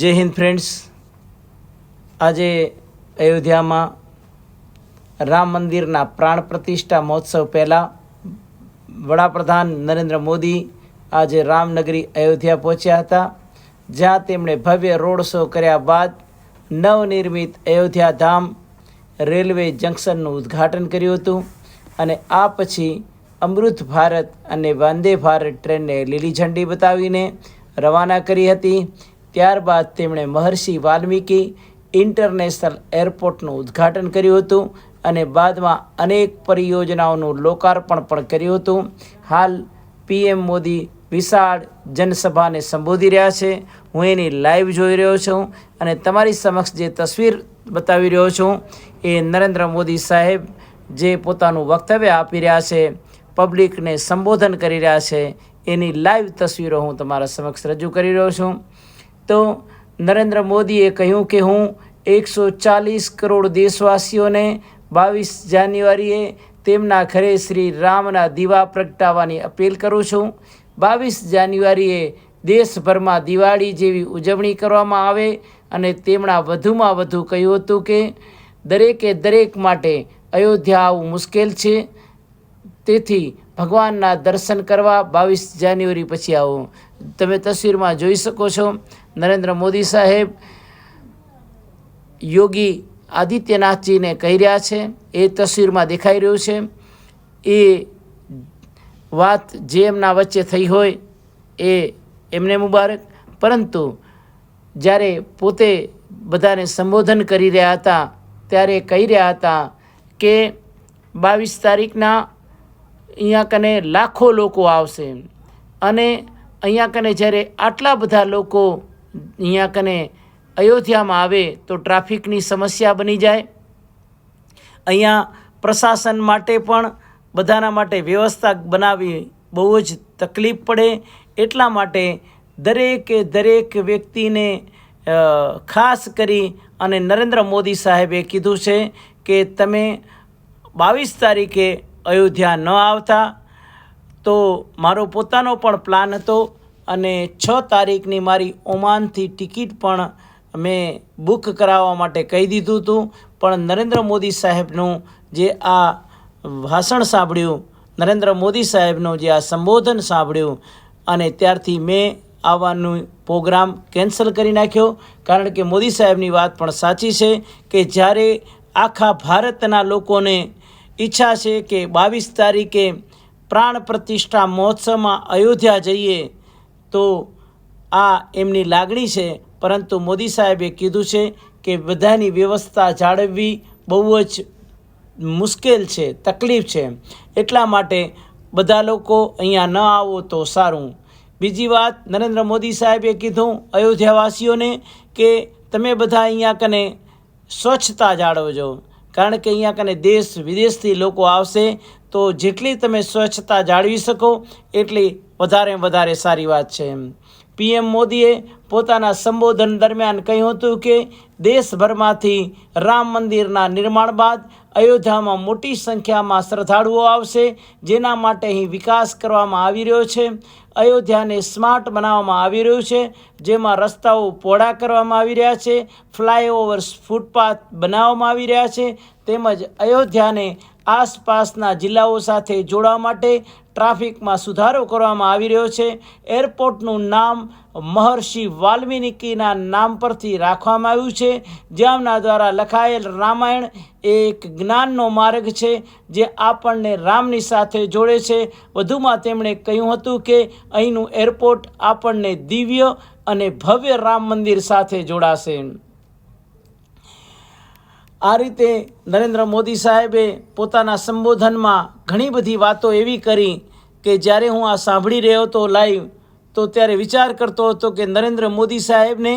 જય હિન્દ ફ્રેન્ડ્સ. આજે અયોધ્યામાં રામ મંદિરના પ્રાણ પ્રતિષ્ઠા મહોત્સવ પહેલાં વડાપ્રધાન નરેન્દ્ર મોદી આજે રામનગરી અયોધ્યા પહોંચ્યા હતા, જ્યાં તેમણે ભવ્ય રોડ શો કર્યા બાદ નવનિર્મિત અયોધ્યા ધામ રેલવે જંકશનનું ઉદ્ઘાટન કર્યું હતું અને આ પછી અમૃત ભારત અને વંદે ભારત ટ્રેનને લીલી ઝંડી બતાવીને રવાના કરી હતી. ત્યારબાદ તેમણે મહર્ષિ વાલ્મીકી ઇન્ટરનેશનલ એરપોર્ટનું ઉદ્ઘાટન કર્યું હતું અને બાદમાં અનેક પરિયોજનાઓનું લોકાર્પણ પણ કર્યું હતું. હાલ પીએમ મોદી વિશાળ જનસભાને સંબોધી રહ્યા છે. હું એની લાઈવ જોઈ રહ્યો છું અને તમારી સમક્ષ જે તસવીર બતાવી રહ્યો છું એ નરેન્દ્ર મોદી સાહેબ જે પોતાનું વક્તવ્ય આપી રહ્યા છે, પબ્લિકને સંબોધન કરી રહ્યા છે, એની લાઈવ તસવીરો હું તમારા સમક્ષ રજૂ કરી રહ્યો છું. તો નરેન્દ્ર મોદીએ કહ્યું કે હું એકસો ચાલીસ કરોડ દેશવાસીઓને બાવીસ જાન્યુઆરીએ તેમના ઘરે શ્રી રામના દીવા પ્રગટાવવાની અપીલ કરું છું. બાવીસ જાન્યુઆરીએ દેશભરમાં દિવાળી જેવી ઉજવણી કરવામાં આવે અને તેમણે વધુમાં વધુ કહ્યું હતું કે દરેકે દરેક માટે અયોધ્યા આવવું મુશ્કેલ છે. તેથી ભગવાનના દર્શન કરવા બાવીસ જાન્યુઆરી પછી આવો. તમે તસવીરમાં જોઈ શકો છો નરેન્દ્ર મોદી સાહેબ યોગી આદિત્યનાથજીને કહી રહ્યા છે, એ તસવીરમાં દેખાઈ રહ્યું છે. એ વાત જે એમના વચ્ચે થઈ હોય એ એમને મુબારક. પરંતુ જ્યારે પોતે બધાને સંબોધન કરી રહ્યા હતા, ત્યારે કહી રહ્યા હતા કે બાવીસ તારીખના અહીંયા કને લાખો લોકો આવશે. અને અહીંયા કને જ્યારે આટલા બધા લોકો અહીંયા કને અયોધ્યામાં આવે તો ટ્રાફિકની સમસ્યા બની જાય. અહીંયા પ્રશાસન માટે પણ બધાના માટે વ્યવસ્થા બનાવવી બહુ જ તકલીફ પડે. એટલા માટે દરેકે દરેક વ્યક્તિને ખાસ કરી અને નરેન્દ્ર મોદી સાહેબે કીધું છે કે તમે બાવીસ તારીખે અયોધ્યા ન આવતા. તો મારો પોતાનો પણ પ્લાન હતો. અને છ તારીખની મારી ઓમાનથી ટિકિટ પણ મેં બુક કરાવવા માટે કહી દીધું હતું. પણ નરેન્દ્ર મોદી સાહેબનું જે આ ભાષણ સાંભળ્યું, નરેન્દ્ર મોદી સાહેબનું જે આ સંબોધન સાંભળ્યું, અને ત્યારથી મેં આવવાનું પ્રોગ્રામ કેન્સલ કરી નાખ્યો. કારણ કે મોદી સાહેબની વાત પણ સાચી છે કે જ્યારે આખા ભારતના લોકોને ઈચ્છા છે કે બાવીસ તારીખે પ્રાણ પ્રતિષ્ઠા મહોત્સવમાં અયોધ્યા જઈએ તો આ એમની લાગણી છે, પરંતુ મોદી સાહેબે કીધું છે કે બધાની વ્યવસ્થા જાળવવી બહુ જ મુશ્કેલ છે, તકલીફ છે. એટલા માટે બધા લોકો અહીંયા ન આવો તો સારું. બીજી વાત, નરેન્દ્ર મોદી સાહેબે કીધું અયોધ્યાવાસીઓને કે તમે બધા અહીંયા કને સ્વચ્છતા જાળવજો, કારણ કે અહીંયા કને દેશ વિદેશથી લોકો આવશે તો જેટલી તમે સ્વચ્છતા જાળવી શકો, એટલી વધારે વધારે સારી વાત છે પીએમ મોદીએ પોતાના સંબોધન દરમિયાન કહ્યું હતું કે, દેશભરમાંથી રામ મંદિરના નિર્માણ બાદ અયોધ્યામાં મોટી સંખ્યામાં શ્રદ્ધાળુઓ આવશે, જેના માટે અહીં વિકાસ કરવામાં આવી રહ્યો છે, અયોધ્યાને સ્માર્ટ બનાવવામાં આવી રહ્યું છે, જેમાં રસ્તાઓ પહોળા કરવામાં આવી રહ્યા છે, ફ્લાયઓવર્સ ફૂટપાથ બનાવવામાં આવી રહ્યા છે, તેમજ અયોધ્યાને આસપાસના જિલ્લાઓ સાથે જોડવા માટે ટ્રાફિકમાં સુધારો કરવામાં આવી રહ્યો છે. એરપોર્ટનું નામ મહર્ષિ વાલ્મીકીના નામ પરથી રાખવામાં આવ્યું છે. જેમના દ્વારા લખાયેલ રામાયણ એક જ્ઞાનનો માર્ગ છે, જે આપણને રામની સાથે જોડે છે. વધુમાં તેમણે કહ્યું હતું કે અહીંનું એરપોર્ટ આપણને દિવ્ય અને ભવ્ય રામ મંદિર સાથે જોડાશે. આ રીતે નરેન્દ્ર મોદી સાહેબે પોતાના સંબોધનમાં ઘણી બધી વાતો એવી કરી કે જ્યારે હું આ સાંભળી રહ્યો હતો લાઈવ તો ત્યારે વિચાર કરતો હતો કે નરેન્દ્ર મોદી સાહેબને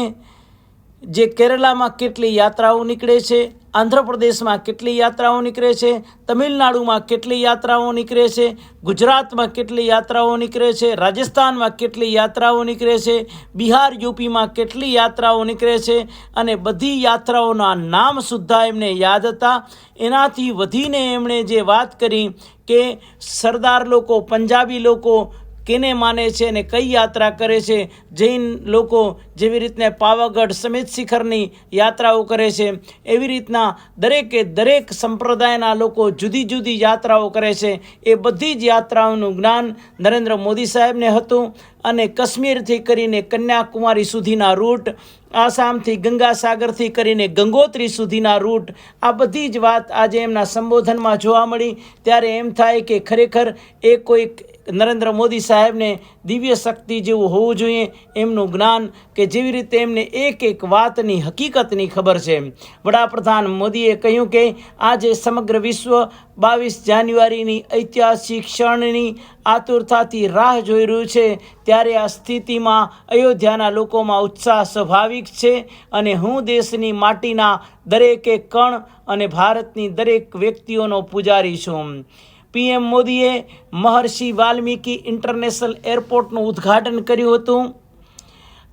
જે કેરલામાં કેટલી યાત્રાઓ નીકળે છે, આંધ્રપ્રદેશમાં કેટલી યાત્રાઓ નીકળે છે, તમિલનાડુમાં કેટલી યાત્રાઓ નીકળે છે, ગુજરાતમાં કેટલી યાત્રાઓ નીકળે છે, રાજસ્થાનમાં કેટલી યાત્રાઓ નીકળે છે, બિહાર યુપીમાં કેટલી યાત્રાઓ નીકળે છે અને બધી યાત્રાઓના નામ સુદ્ધા એમને યાદ હતા. એનાથી વધીને એમણે જે વાત કરી કે સરદાર લોકો, પંજાબી લોકો કેને માને છે અને કઈ યાત્રા કરે છે? જૈન લોકો જેવી રીતના પાવાગઢ સમેત શિખરની યાત્રાઓ કરે છે. એવી રીતના દરેકે દરેક સંપ્રદાયના લોકો જુદી જુદી યાત્રાઓ કરે છે. એ બધી જ યાત્રાઓનું જ્ઞાન નરેન્દ્ર મોદી સાહેબને હતું અને કાશ્મીરથી કરીને કન્યાકુમારી સુધીના રૂટ, આસામથી ગંગાસાગરથી કરીને ગંગોત્રી સુધીના રૂટ, આ બધી જ વાત આજે એમના સંબોધનમાં જોવા મળી. ત્યારે એમ થાય કે ખરેખર એ કોઈક નરેન્દ્ર મોદી સાહેબને દિવ્ય શક્તિ જેવું હોવું જોઈએ એમનું જ્ઞાન કે જેવી રીતે એમને એક એક વાતની હકીકતની ખબર છે. વડાપ્રધાન મોદીએ કહ્યું કે આજે સમગ્ર વિશ્વ બાવીસ જાન્યુઆરીની ઐતિહાસિક ક્ષણની આતુરતાથી રાહ જોઈ રહ્યું છે. ત્યારે આ સ્થિતિમાં અયોધ્યાના લોકોમાં ઉત્સાહ સ્વાભાવિક છે અને હું દેશની માટીના દરેકે કણ અને ભારતની દરેક વ્યક્તિઓનો પૂજારી છું. પીએમ મોદીએ મહર્ષિ વાલ્મીકી ઇન્ટરનેશનલ એરપોર્ટનું ઉદ્ઘાટન કર્યું હતું.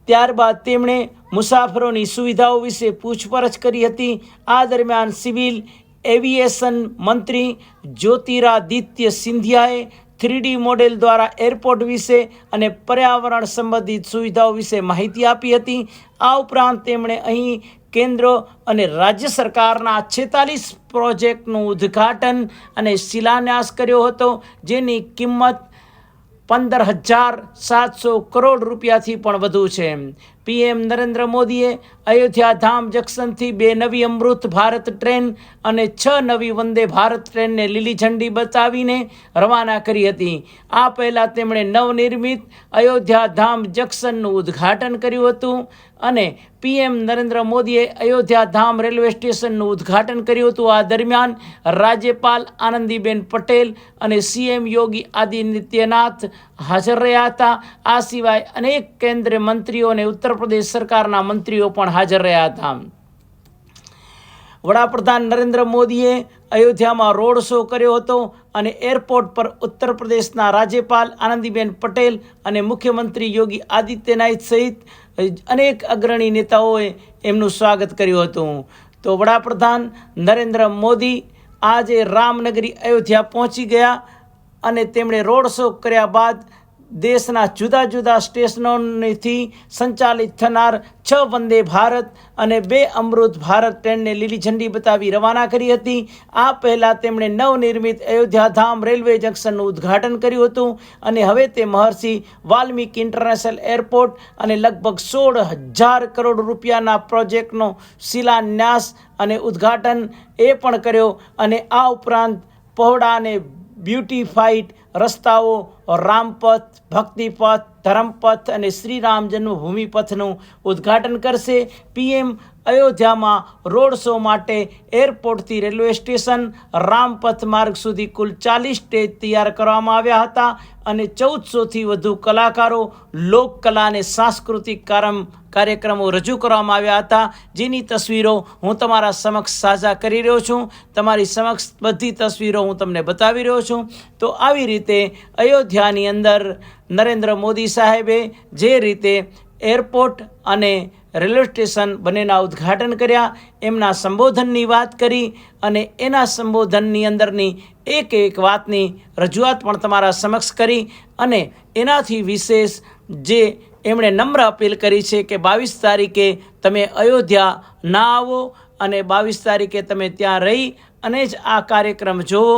ત્યારબાદ તેમણે મુસાફરોની સુવિધાઓ વિશે પૂછપરછ કરી હતી. આ દરમિયાન સિવિલ એવિએશન મંત્રી જ્યોતિરાદિત્ય સિંધિયાએ થ્રીડી મોડેલ દ્વારા એરપોર્ટ વિશે અને પર્યાવરણ સંબંધિત સુવિધાઓ વિશે માહિતી આપી હતી. આ ઉપરાંત તેમણે અહીં કેન્દ્ર અને રાજ્ય સરકારના છેતાલીસ પ્રોજેક્ટનું ઉદ્ઘાટન અને શિલાન્યાસ કર્યો હતો, જેની કિંમત પંદર હજાર સાતસો કરોડ રૂપિયાથી પણ વધુ છે. પીએમ નરેન્દ્ર મોદીએ અયોધ્યા ધામ જંકશનથી બે નવી અમૃત ભારત ટ્રેન અને છ નવી વંદે ભારત ટ્રેનને લીલી ઝંડી બતાવીને રવાના કરી હતી. આ પહેલાં તેમણે નવનિર્મિત અયોધ્યા ધામ જંકશનનું ઉદ્ઘાટન કર્યું હતું અને પીએમ નરેન્દ્ર મોદીએ અયોધ્યા ધામ રેલવે સ્ટેશનનું ઉદ્ઘાટન કર્યું હતું. આ દરમિયાન રાજ્યપાલ આનંદીબેન પટેલ અને સીએમ યોગી આદિત્યનાથ હાજર રહ્યા હતા. આ સિવાય અનેક કેન્દ્રીય મંત્રીઓ અને ઉત્તર પ્રદેશ સરકારના મંત્રીઓ પણ હાજર રહ્યા હતા. વડાપ્રધાન નરેન્દ્ર મોદીએ અયોધ્યામાં રોડ શો કર્યો હતો અને એરપોર્ટ પર ઉત્તર પ્રદેશના રાજ્યપાલ આનંદીબેન પટેલ અને મુખ્યમંત્રી યોગી આદિત્યનાથ સહિત અનેક અગ્રણી નેતાઓએ એમનું સ્વાગત કર્યું હતું. તો વડાપ્રધાન નરેન્દ્ર મોદી આજે રામનગરી અયોધ્યા પહોંચી ગયા અને તેમણે રોડ શો કર્યા બાદ દેશના જુદા જુદા સ્ટેશનોથી સંચાલિત થનાર છ વંદે ભારત અને બે અમૃત ભારત ટ્રેનને લીલી ઝંડી બતાવી રવાના કરી હતી. આ પહેલાં તેમણે નવનિર્મિત અયોધ્યાધામ રેલવે જંકશનનું ઉદ્ઘાટન કર્યું હતું અને હવે તે મહર્ષિ વાલ્મીકી ઇન્ટરનેશનલ એરપોર્ટ અને લગભગ સોળ હજાર કરોડ રૂપિયાના પ્રોજેક્ટનો શિલાન્યાસ અને ઉદ્ઘાટન એ પણ કર્યો અને આ ઉપરાંત પહોળા અને બ્યુટીફાઈડ રસ્તાઓ, રામપથ, ભક્તિપથ, ધર્મપથ અને શ્રીરામ જન્મભૂમિ પથનું ઉદ્ઘાટન કરશે. પીએમ અયોધ્યામાં રોડ શો માટે એરપોર્ટથી રેલવે સ્ટેશન, રામપથ માર્ગ સુધી કુલ ચાલીસ સ્ટેજ તૈયાર કરવામાં આવ્યા હતા અને ચૌદસોથી વધુ કલાકારો લોકકલા અને સાંસ્કૃતિક કારમ કાર્યક્રમો રજૂ કરવામાં આવ્યા હતા. જેની તસવીરો હું તમારા સમક્ષ સાજા કરી રહ્યો છું. તમારી સમક્ષ બધી તસવીરો હું તમને બતાવી રહ્યો છું. તો આવી રીતે અયોધ્યાની અંદર નરેન્દ્ર મોદી સાહેબે જે રીતે એરપોર્ટ અને રેલવે સ્ટેશન બંનેના ઉદ્ઘાટન કર્યા, એમના સંબોધનની વાત કરી અને એના સંબોધનની અંદરની એક એક વાતની રજૂઆત પણ તમારા સમક્ષ કરી અને એનાથી વિશેષ જે એમણે નમ્ર અપીલ કરી છે કે બાવીસ તારીખે તમે અયોધ્યા ના આવો અને બાવીસ તારીખે તમે ત્યાં રહી અને જ આ કાર્યક્રમ જુઓ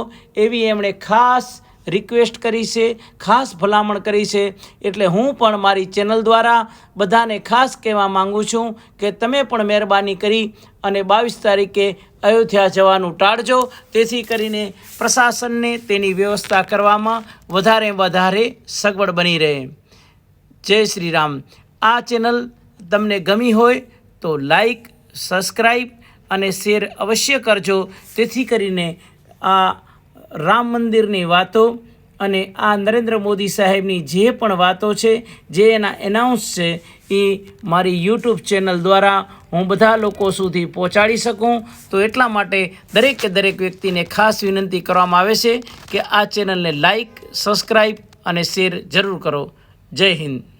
એવી એમણે ખાસ રિક્વેસ્ટ કરી છે, ખાસ ભલામણ કરી છે. એટલે હું પણ મારી ચેનલ દ્વારા બધાને ખાસ કહેવા માગું છું કે તમે પણ મહેરબાની કરી અને બાવીસ તારીખે અયોધ્યા જવાનું ટાળજો. તેથી કરીને પ્રશાસનને તેની વ્યવસ્થા કરવામાં વધારે વધારે સગવડ બની રહે. જય શ્રી રામ આ ચેનલ તમને ગમી હોય તો લાઈક સબસ્ક્રાઈબ અને શેર અવશ્ય કરજો. તેથી કરીને આ રામ મંદિરની વાતો અને આ નરેન્દ્ર મોદી સાહેબની જે પણ વાતો છે, જે એના એનાઉન્સ છે, એ મારી યુટ્યુબ ચેનલ દ્વારા હું બધા લોકો સુધી પહોંચાડી શકું. તો એટલા માટે દરેકે દરેક વ્યક્તિને ખાસ વિનંતી કરવામાં આવે છે કે આ ચેનલને લાઈક સબસ્ક્રાઈબ અને શેર જરૂર કરો. જય હિન્દ.